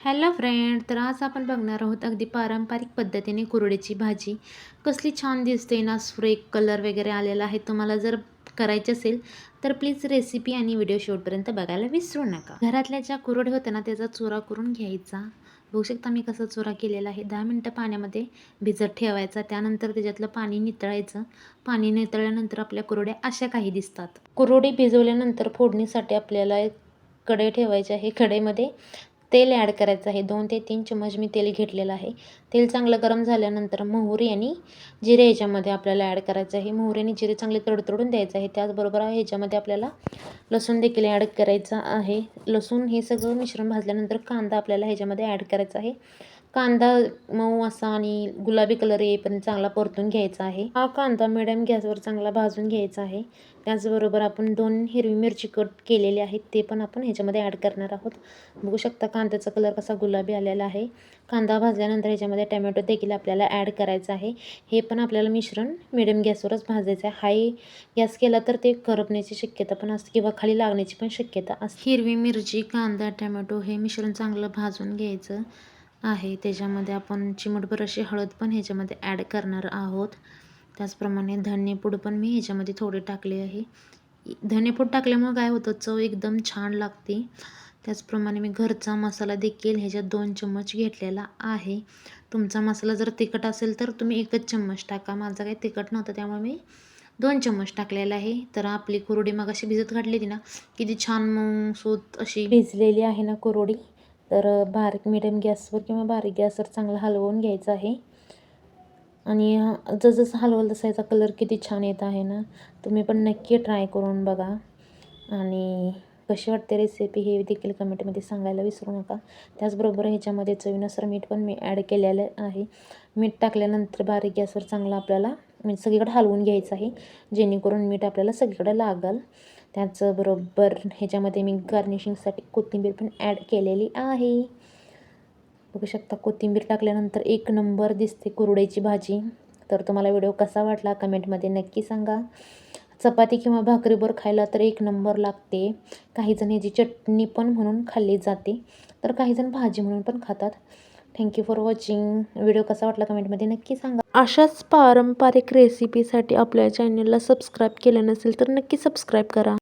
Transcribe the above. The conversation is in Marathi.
हॅलो फ्रेंड तर आज आपण बघणार आहोत अगदी पारंपरिक पद्धतीने कुरडीची भाजी. कसली छान दिसते ना सुरेख कलर वगैरे आलेला आहे. तुम्हाला जर करायची असेल तर प्लीज रेसिपी आणि व्हिडिओ शेवटपर्यंत बघायला विसरू नका. घरातल्या ज्या कुरडे होत्या ना त्याचा चुरा करून घ्यायचा. बघू शकता मी कसा चुरा केलेला आहे. दहा मिनटं पाण्यामध्ये भिजत ठेवायचा. त्यानंतर त्याच्यातलं पाणी नितळायचं. पाणी नितळल्यानंतर आपल्या कुरड्या अशा काही दिसतात. कुरडे भिजवल्यानंतर फोडणीसाठी आपल्याला एक कढई ठेवायचे आहे. कडेमध्ये तेल ॲड करायचं आहे. दोन ते तीन चम्मच मी तेल घेतलेलं आहे. तेल चांगलं गरम झाल्यानंतर मोहरी आणि जिरे ह्याच्यामध्ये आपल्याला ॲड करायचं आहे. मोहरी आणि जिरे चांगले तडतडून द्यायचं आहे. त्याचबरोबर ह्याच्यामध्ये आपल्याला लसूण देखील ॲड करायचा आहे. लसूण हे सगळं मिश्रण भाजल्यानंतर कांदा आपल्याला ह्याच्यामध्ये ॲड करायचा आहे. कांदा मऊ असा आणि गुलाबी कलर येईपर्यंत चांगला परतून घ्यायचा आहे. हा कांदा मिडियम गॅसवर चांगला भाजून घ्यायचा आहे. त्याचबरोबर आपण दोन हिरवी मिरची कट केलेली आहेत ते पण आपण ह्याच्यामध्ये ॲड करणार आहोत. बघू शकता कांद्याचा कलर कसा गुलाबी आलेला आहे. कांदा भाजल्यानंतर ह्याच्यामध्ये टमॅटो देखील आपल्याला ॲड करायचं आहे. हे पण आपल्याला मिश्रण मिडियम गॅसवरच भाजायचं आहे. हाय गॅस केला तर ते करपण्याची शक्यता पण असते किंवा खाली लागण्याची पण शक्यता असते. हिरवी मिरची कांदा टमॅटो हे मिश्रण चांगलं भाजून घ्यायचं. आहे. त्याच्यामध्ये आपण चिमटभर अशी हळद पण ह्याच्यामध्ये ॲड करणार आहोत. त्याचप्रमाणे धनेपूड पण मी ह्याच्यामध्ये थोडे टाकले आहे. धनेपूड टाकल्यामुळं काय होतं? चव एकदम छान लागते. त्याचप्रमाणे मी घरचा मसाला देखील ह्याच्यात दोन चम्मच घेतलेला आहे. तुमचा मसाला जर तिखट असेल तर तुम्ही एकच चम्मच टाका. माझा काही तिखट नव्हतं त्यामुळे मी दोन चम्मच टाकलेला आहे. तर आपली कुरडी मग अशी भिजत घातलेली ना किती छान मग सूत अशी भिजलेली आहे ना कुरडी. तर बारीक मिडियम गॅसवर किंवा बारीक गॅसवर चांगलं हलवून घ्यायचं आहे. आणि जसजसं हलवलं तसा याचा कलर किती छान येत आहे ना. तुम्ही पण नक्की ट्राय करून बघा. आणि कशी वाटते रेसिपी हे देखील कमेंटमध्ये सांगायला विसरू नका. त्याचबरोबर ह्याच्यामध्ये चवीनुसार मीठ पण मी ॲड केलेलं आहे. मीठ टाकल्यानंतर बारीक गॅसवर चांगलं आपल्याला म्हणजे सगळीकडे हलवून घ्यायचं आहे. जेणेकरून मीठ आपल्याला सगळीकडे लागल. त्याचबरोबर ह्याच्यामध्ये मी गार्निशिंगसाठी कोथिंबीर पण ॲड केलेली आहे. बघू शकता कोथिंबीर टाकल्यानंतर एक नंबर दिसते कुरड्याची भाजी. तर तुम्हाला व्हिडिओ कसा वाटला कमेंटमध्ये नक्की सांगा. चपाती किंवा भाकरीवर खायला तर एक नंबर लागते. काहीजण ह्याची चटणी पण म्हणून खाल्ली जाते. तर काहीजण भाजी म्हणून पण खातात. थँक्यू फॉर वॉचिंग व्हिडिओ कसा वाटला कमेंटमध्ये नक्की सांगा. अशाच पारंपरिक रेसिपीसाठी आपल्या चॅनलला सबस्क्राईब केलं नसेल तर नक्की सबस्क्राईब करा.